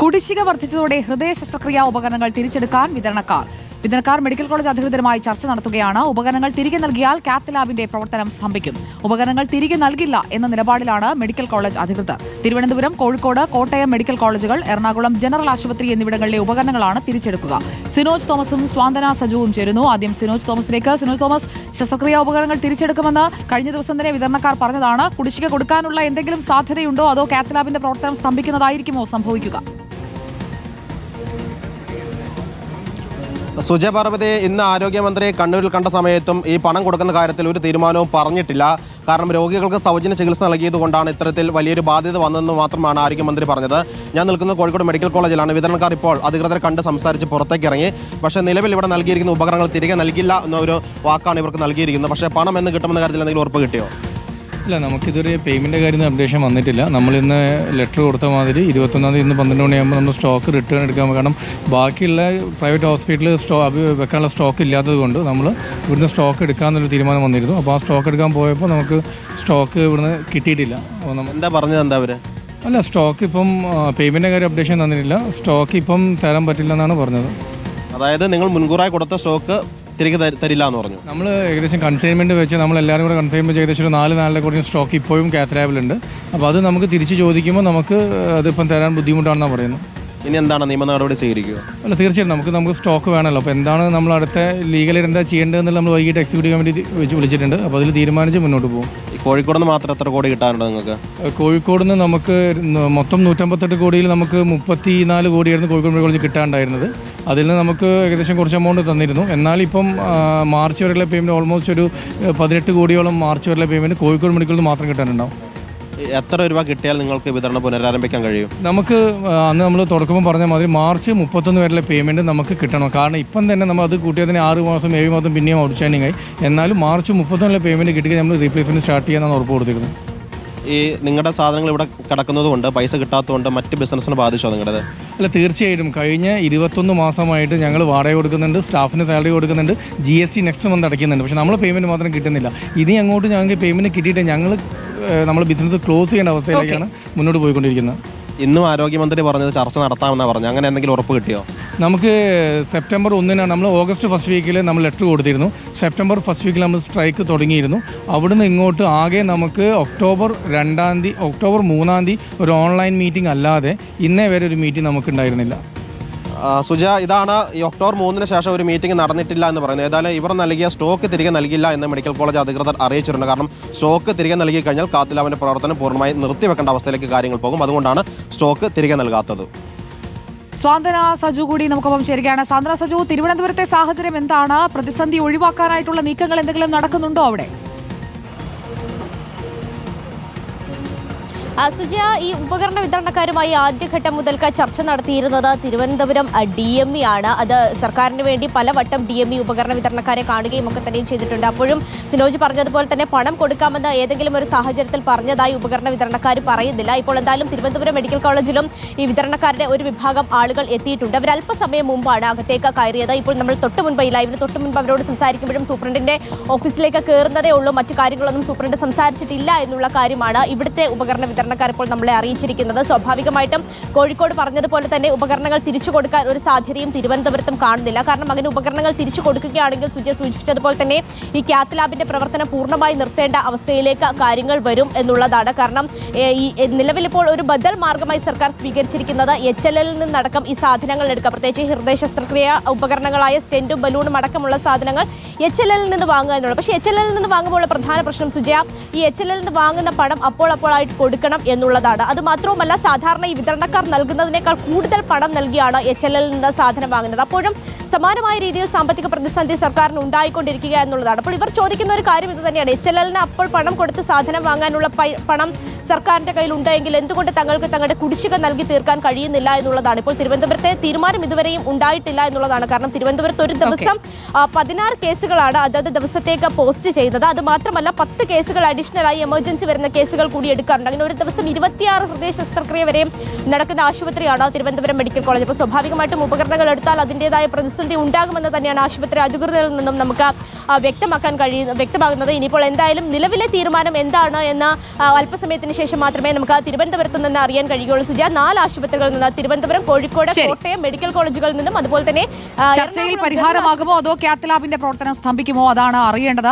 കുടിശ്ശിക വർദ്ധിച്ചതോടെ ഹൃദയ ശസ്ത്രക്രിയാ ഉപകരണങ്ങൾ തിരിച്ചെടുക്കാൻ വിതരണക്കാർ. വിതരണക്കാർ മെഡിക്കൽ കോളേജ് അധികൃതരുമായി ചർച്ച നടത്തുകയാണ്. ഉപകരണങ്ങൾ തിരികെ നൽകിയാൽ കാത്ത് ലാബിന്റെ പ്രവർത്തനം സ്തംഭിക്കും. ഉപകരണങ്ങൾ തിരികെ നൽകില്ല എന്ന നിലപാടിലാണ് മെഡിക്കൽ കോളേജ് അധികൃതർ. തിരുവനന്തപുരം കോഴിക്കോട് കോട്ടയം മെഡിക്കൽ കോളേജുകൾ എറണാകുളം ജനറൽ ആശുപത്രി എന്നിവിടങ്ങളിലെ ഉപകരണങ്ങളാണ് തിരിച്ചെടുക്കുക. സിനോജ് തോമസും സ്വാന്തന സജുവും ചേരുന്നു. ആദ്യം സിനോജ് തോമസിലേക്ക്. സിനോജ് തോമസ് ശസ്ത്രക്രിയാ ഉപകരണങ്ങൾ തിരിച്ചെടുക്കുമെന്ന് കഴിഞ്ഞ ദിവസം തന്നെ വിതരണക്കാർ പറഞ്ഞതാണ്. കുടിശ്ശിക കൊടുക്കാനുള്ള എന്തെങ്കിലും സാധ്യതയുണ്ടോ? അതോ കാത്ത് ലാബിന്റെ പ്രവർത്തനം സ്തംഭിക്കുന്നതായിരിക്കുമോ സംഭവിക്കുക? സുജയ പാർവതി ഇന്ന് ആരോഗ്യമന്ത്രി കണ്ണൂരിൽ കണ്ട സമയത്തും ഈ പണം കൊടുക്കുന്ന കാര്യത്തിൽ ഒരു തീരുമാനവും പറഞ്ഞിട്ടില്ല. കാരണം രോഗികൾക്ക് സൗജന്യ ചികിത്സ നൽകിയത് കൊണ്ടാണ് ഇത്തരത്തിൽ വലിയൊരു ബാധ്യത വന്നതെന്ന് മാത്രമാണ് ആരോഗ്യമന്ത്രി പറഞ്ഞത്. ഞാൻ നിൽക്കുന്നത് കോഴിക്കോട് മെഡിക്കൽ കോളേജിലാണ്. വിതരണക്കാർ ഇപ്പോൾ അധികൃതരെ കണ്ട് സംസാരിച്ച് പുറത്തേക്ക് ഇറങ്ങി. പക്ഷേ നിലവിൽ ഇവിടെ നൽകിയിരിക്കുന്ന ഉപകരണങ്ങൾ തിരികെ നൽകില്ല എന്നൊരു വാക്കാണ് ഇവർക്ക് നൽകിയിരിക്കുന്നത്. പക്ഷേ പണം എന്ന് കിട്ടുമെന്ന കാര്യത്തിൽ എന്തെങ്കിലും ഉറപ്പ് കിട്ടിയോ? ഇല്ല നമുക്കിതൊരു പേയ്മെന്റ് കാര്യം അപ്ഡേഷൻ വന്നിട്ടില്ല. നമ്മൾ ഇന്ന് ലെറ്റർ കൊടുത്ത മാതിരി ഇരുപത്തൊന്നാം തീയതി ഇന്ന് പന്ത്രണ്ട് മണിയാകുമ്പോൾ നമ്മൾ സ്റ്റോക്ക് റിട്ടേൺ എടുക്കാൻ കാരണം ബാക്കിയുള്ള പ്രൈവറ്റ് ഹോസ്പിറ്റലിൽ സ്റ്റോ വെക്കാനുള്ള സ്റ്റോക്ക് ഇല്ലാത്തത് കൊണ്ട് നമ്മൾ ഇവിടുന്ന് സ്റ്റോക്ക് എടുക്കാമെന്നൊരു തീരുമാനം വന്നിരുന്നു. അപ്പോൾ ആ സ്റ്റോക്ക് എടുക്കാൻ പോയപ്പോൾ നമുക്ക് സ്റ്റോക്ക് ഇവിടുന്ന് കിട്ടിയിട്ടില്ല. അപ്പോൾ നമ്മൾ എന്താ പറഞ്ഞത് എന്താ അവർ? അല്ല സ്റ്റോക്ക് ഇപ്പം പേയ്മെന്റ് കാര്യം അപ്ഡേഷൻ തന്നിട്ടില്ല. സ്റ്റോക്ക് ഇപ്പം തരാൻ പറ്റില്ല എന്നാണ് പറഞ്ഞത്. അതായത് നിങ്ങൾ മുൻകൂറായി കൊടുത്ത സ്റ്റോക്ക് തിരികെ തരി- തരില്ല എന്ന് പറഞ്ഞു. നമ്മൾ ഏകദേശം കൺഫൈൻമെന്റ് വെച്ച് നമ്മൾ എല്ലാവരും കൂടെ കൺഫൈൻമെന്റ് വെച്ച് ഏകദേശം ഒരു നാല് നാലിലെ കുറഞ്ഞ സ്റ്റോക്ക് ഇപ്പോഴും കാത്തലാബിലുണ്ട് അപ്പോൾ അത് നമുക്ക് തിരിച്ച് ചോദിക്കുമ്പോൾ നമുക്ക് അതിപ്പം തരാൻ ബുദ്ധിമുട്ടാണെന്നാണ് പറയുന്നു ഇനി എന്താണ് നിയമ നടപടി സ്വീകരിക്കുക? അല്ല തീർച്ചയായും നമുക്ക് നമുക്ക് സ്റ്റോക്ക് വേണമല്ലോ. അപ്പോൾ എന്താണ് നമ്മൾ അടുത്ത ലീഗലിൽ എന്താ ചെയ്യേണ്ടതെന്നുള്ള നമ്മൾ വൈകിട്ട് എക്സിക്യൂട്ടീവ് കമ്മിറ്റി വെച്ച് വിളിച്ചിട്ടുണ്ട്. അപ്പോൾ അതിൽ തീരുമാനിച്ച് മുന്നോട്ട് പോകും. കോഴിക്കോട് നിന്ന് മാത്രം എത്ര കോടി കിട്ടാനുണ്ട് നിങ്ങൾക്ക്? കോഴിക്കോട് നിന്ന് നമുക്ക് മൊത്തം നൂറ്റമ്പത്തെട്ട് കോടിയിൽ നമുക്ക് മുപ്പത്തി നാല് കോടിയായിരുന്നു കോഴിക്കോട് കോളേജ് കിട്ടാണ്ടായിരുന്നത്. അതിൽ നിന്ന് നമുക്ക് ഏകദേശം കുറച്ച് എമൗണ്ട് തന്നിരുന്നു. എന്നാൽ ഇപ്പം മാർച്ച് വരെയുള്ള പേയ്മെന്റ് ഓൾമോസ്റ്റ് ഒരു പതിനെട്ട് കോടിയോളം മാർച്ച് വരെയുള്ള പേയ്മെന്റ് കോഴിക്കോട് മെഡിക്കൽ നിന്ന് മാത്രം കിട്ടാനുണ്ടാവും. എത്ര രൂപ കിട്ടിയാൽ നിങ്ങൾക്ക് വിതരണം പുനരാരംഭിക്കാൻ കഴിയും? നമുക്ക് അന്ന് നമ്മൾ തുടക്കുമ്പോൾ പറഞ്ഞ മാതിരി മാർച്ച് മുപ്പത്തൊന്ന് വരെയുള്ള പേയ്മെന്റ് നമുക്ക് കിട്ടണം. കാരണം ഇപ്പം തന്നെ നമ്മൾ അത് കൂട്ടിയതിന് ആറ് മാസം ഏഴ് മാസം പിന്നെയും ഔട്ട്സ്റ്റാൻഡിംഗ് ആയി. എന്നാലും മാർച്ച് മുപ്പത്തൊന്നിലെ പേയ്മെന്റ് കിട്ടിയാൽ നമ്മൾ റീപ്ലേസ്മെന്റ് സ്റ്റാർട്ട് ചെയ്യാനാണ് ഉറപ്പ് കൊടുത്തിരുന്നത് ഈ നിങ്ങളുടെ സാധനങ്ങൾ ഇവിടെ കിടക്കുന്നത് കൊണ്ട് പൈസ കിട്ടാത്തതുകൊണ്ട് മറ്റ് ബിസിനസ്സിനെ ബാധിച്ചോ നിങ്ങളുടെ അല്ല തീർച്ചയായിട്ടും. കഴിഞ്ഞ ഇരുപത്തൊന്ന് മാസമായിട്ട് ഞങ്ങൾ വാടക കൊടുക്കുന്നുണ്ട് സ്റ്റാഫിന് സാലറി കൊടുക്കുന്നുണ്ട് G S T next month അടയ്ക്കുന്നുണ്ട്. പക്ഷേ നമ്മൾ പേയ്മെന്റ് മാത്രം കിട്ടുന്നില്ല. ഇനി അങ്ങോട്ട് ഞങ്ങൾക്ക് പേയ്മെന്റ് കിട്ടിയിട്ട് ഞങ്ങൾ നമ്മൾ ബിസിനസ് ക്ലോസ് ചെയ്യേണ്ട അവസ്ഥയിലേക്കാണ് മുന്നോട്ട് പോയിക്കൊണ്ടിരിക്കുന്നത്. ഇന്നും ആരോഗ്യമന്ത്രി പറഞ്ഞത് ചർച്ച നടത്താമെന്നാണ് പറഞ്ഞത്. അങ്ങനെ എന്തെങ്കിലും ഉറപ്പ് കിട്ടിയോ? നമുക്ക് സെപ്റ്റംബർ ഒന്നിനാണ് നമ്മൾ ഓഗസ്റ്റ് ഫസ്റ്റ് വീക്കിൽ നമ്മൾ ലെറ്റർ കൊടുത്തിരുന്നു. സെപ്റ്റംബർ ഫസ്റ്റ് വീക്കിൽ നമ്മൾ സ്ട്രൈക്ക് തുടങ്ങിയിരുന്നു. അവിടുന്ന് ഇങ്ങോട്ട് ആകെ നമുക്ക് ഒക്ടോബർ രണ്ടാം തീയതി ഒക്ടോബർ മൂന്നാം തീയതി ഒരു ഓൺലൈൻ മീറ്റിംഗ് അല്ലാതെ ഇന്നേ വരെ ഒരു മീറ്റിംഗ് നമുക്ക് ഉണ്ടായിരുന്നില്ല സുജ ഇതാണ് ഈ ഒക്ടോബർ മൂന്നിന് ശേഷം ഒരു മീറ്റിംഗ് നടന്നിട്ടില്ല എന്ന് പറയുന്നത്. ഏതായാലും ഇവർ നൽകിയ സ്റ്റോക്ക് തിരികെ നൽകില്ല എന്ന് മെഡിക്കൽ കോളേജ് അധികൃതർ അറിയിച്ചിട്ടുണ്ട്. കാരണം സ്റ്റോക്ക് തിരികെ നൽകി കഴിഞ്ഞാൽ കാത്തിലാവിന്റെ പ്രവർത്തനം പൂർണമായി നിർത്തിവെക്കേണ്ട അവസ്ഥയിലേക്ക് കാര്യങ്ങൾ പോകും. അതുകൊണ്ടാണ് സ്റ്റോക്ക് തിരികെ നൽകാത്തത്. സ്വാന്തന സജു കൂടി നമുക്കൊപ്പം ചേരുകയാണ്. സാന്ദ്ര സജു തിരുവനന്തപുരത്തെ സാഹചര്യം എന്താണ്? പ്രതിസന്ധി ഒഴിവാക്കാനായിട്ടുള്ള നീക്കങ്ങൾ എന്തെങ്കിലും നടക്കുന്നുണ്ടോ അവിടെ? സുജയ ഈ ഉപകരണ വിതരണക്കാരുമായി ആദ്യഘട്ടം മുതൽക്ക് ചർച്ച നടത്തിയിരുന്നത് തിരുവനന്തപുരം ഡി എം ഇ ആണ്. അത് സർക്കാരിന് വേണ്ടി പലവട്ടം ഡി എം ഇ ഉപകരണ വിതരണക്കാരെ കാണുകയും ഒക്കെ തന്നെയും ചെയ്തിട്ടുണ്ട്. അപ്പോഴും സിനോജ് പറഞ്ഞതുപോലെ തന്നെ പണം കൊടുക്കാമെന്ന് ഏതെങ്കിലും ഒരു സാഹചര്യത്തിൽ പറഞ്ഞതായി ഉപകരണ വിതരണക്കാർ പറയുന്നില്ല. ഇപ്പോൾ എന്തായാലും തിരുവനന്തപുരം മെഡിക്കൽ കോളേജിലും ഈ വിതരണക്കാരുടെ ഒരു വിഭാഗം ആളുകൾ എത്തിയിട്ടുണ്ട്. അവർ അല്പസമയം മുമ്പാണ് അകത്തേക്ക് കയറിയത്. ഇപ്പോൾ നമ്മൾ തൊട്ട് മുൻപ് ഈ ലൈവിന് തൊട്ട് മുൻപ് അവരോട് സംസാരിക്കുമ്പോഴും സൂപ്രണ്ടിന്റെ ഓഫീസിലേക്ക് കയറുന്നതേ ഉള്ളൂ. മറ്റു കാര്യങ്ങളൊന്നും സൂപ്രണ്ട് സംസാരിച്ചിട്ടില്ല എന്നുള്ള കാര്യമാണ് ഇവിടുത്തെ ഉപകരണ വിതരണക്കാർ ഇപ്പോൾ നമ്മളെ അറിയിച്ചിരിക്കുന്നത്. സ്വാഭാവികമായിട്ടും കോഴിക്കോട് പറഞ്ഞതുപോലെ തന്നെ ഉപകരണങ്ങൾ തിരിച്ചു കൊടുക്കാൻ ഒരു സാധ്യതയും തിരുവനന്തപുരത്തും കാണുന്നില്ല. കാരണം അങ്ങനെ ഉപകരണങ്ങൾ തിരിച്ചു കൊടുക്കുകയാണെങ്കിൽ സുജയ സൂചിപ്പിച്ചതുപോലെ തന്നെ ഈ കാത്ത് ലാബിന്റെ പ്രവർത്തനം പൂർണമായി നിർത്തേണ്ട അവസ്ഥയിലേക്ക് കാര്യങ്ങൾ വരും എന്നുള്ളതാണ്. കാരണം ഈ നിലവിലിപ്പോൾ ഒരു ബദൽ മാർഗമായി സർക്കാർ സ്വീകരിച്ചിരിക്കുന്നത് എച്ച് എൽ എല്ലിൽ നിന്നടക്കം ഈ സാധനങ്ങൾ എടുക്കുക. പ്രത്യേകിച്ച് ഹൃദയ ശസ്ത്രക്രിയ ഉപകരണങ്ങളായ സ്റ്റെന്റും ബലൂണും അടക്കമുള്ള സാധനങ്ങൾ എച്ച് എൽ എല്ലിൽ നിന്ന് വാങ്ങുക എന്നുള്ളത്. പക്ഷേ എച്ച് എൽ എല്ലിൽ നിന്ന് വാങ്ങുമ്പോൾ പ്രധാന പ്രശ്നം സുജയ ഈ എച്ച് എൽ എല്ലിൽ നിന്ന് വാങ്ങുന്ന പണം അപ്പോൾ അപ്പോഴായിട്ട് കൊടുക്കണം എന്നുള്ളതാണ്. അത് മാത്രവുമല്ല സാധാരണ ഈ വിതരണക്കാർ നൽകുന്നതിനേക്കാൾ കൂടുതൽ പണം നൽകിയാണ് എച്ച് എൽ എല്ലിൽ നിന്ന് സാധനം വാങ്ങുന്നത്. അപ്പോഴും സമാനമായ രീതിയിൽ സാമ്പത്തിക പ്രതിസന്ധി സർക്കാരിന് ഉണ്ടായിക്കൊണ്ടിരിക്കുക എന്നുള്ളതാണ്. അപ്പോൾ ഇവർ ചോദിക്കുന്ന ഒരു കാര്യം ഇത് തന്നെയാണ്. എച്ച് എൽ എല്ലിന് അപ്പോൾ പണം കൊടുത്ത് സാധനം വാങ്ങാനുള്ള പണം സർക്കാരിന്റെ കയ്യിൽ ഉണ്ടെങ്കിൽ എന്തുകൊണ്ട് തങ്ങൾക്ക് തങ്ങളുടെ കുടിശ്ശിക നൽകി തീർക്കാൻ കഴിയുന്നില്ല എന്നുള്ളതാണ്. ഇപ്പോൾ തിരുവനന്തപുരത്തെ തീരുമാനം ഇതുവരെയും ഉണ്ടായിട്ടില്ല എന്നുള്ളതാണ്. കാരണം തിരുവനന്തപുരത്ത് ഒരു ദിവസം പതിനാറ് കേസുകളാണ് അതത് ദിവസത്തേക്ക് പോസ്റ്റ് ചെയ്തത്. അത് മാത്രമല്ല പത്ത് കേസുകൾ അഡീഷണലായി എമർജൻസി വരുന്ന കേസുകൾ കൂടി എടുക്കാറുണ്ട്. അങ്ങനെ ഒരു ദിവസം ഇരുപത്തിയാറ് ഹൃദയ ശസ്ത്രക്രിയ വരെയും നടക്കുന്ന ആശുപത്രിയാണ് തിരുവനന്തപുരം മെഡിക്കൽ കോളേജ്. അപ്പോൾ സ്വാഭാവികമായിട്ടും ഉപകരണങ്ങൾ എടുത്താൽ അതിന്റെതായ പ്രതിസന്ധി ഉണ്ടാകുമെന്ന് തന്നെയാണ് ആശുപത്രി അധികൃതരിൽ നിന്നും നമുക്ക് വ്യക്തമാക്കാൻ കഴിയുന്ന വ്യക്തമാകുന്നത് ഇനിയിപ്പോൾ എന്തായാലും നിലവിലെ തീരുമാനം എന്താണ് എന്ന് അല്പസമയത്തിന് ശേഷം മാത്രമേ നമുക്ക് തിരുവനന്തപുരത്ത് നിന്ന് അറിയാൻ കഴിയുകയുള്ളൂ സുജ നാല് ആശുപത്രികളിൽ നിന്ന് തിരുവനന്തപുരം കോഴിക്കോട്. കോട്ടയം മെഡിക്കൽ കോളേജുകളിൽ നിന്നും അതുപോലെ തന്നെ ചർച്ചയിൽ പരിഹാരമാകുമോ അതോ കാത്തലാബിന്റെ പ്രവർത്തനം സ്തംഭിക്കുമോ അതാണ് അറിയേണ്ടത്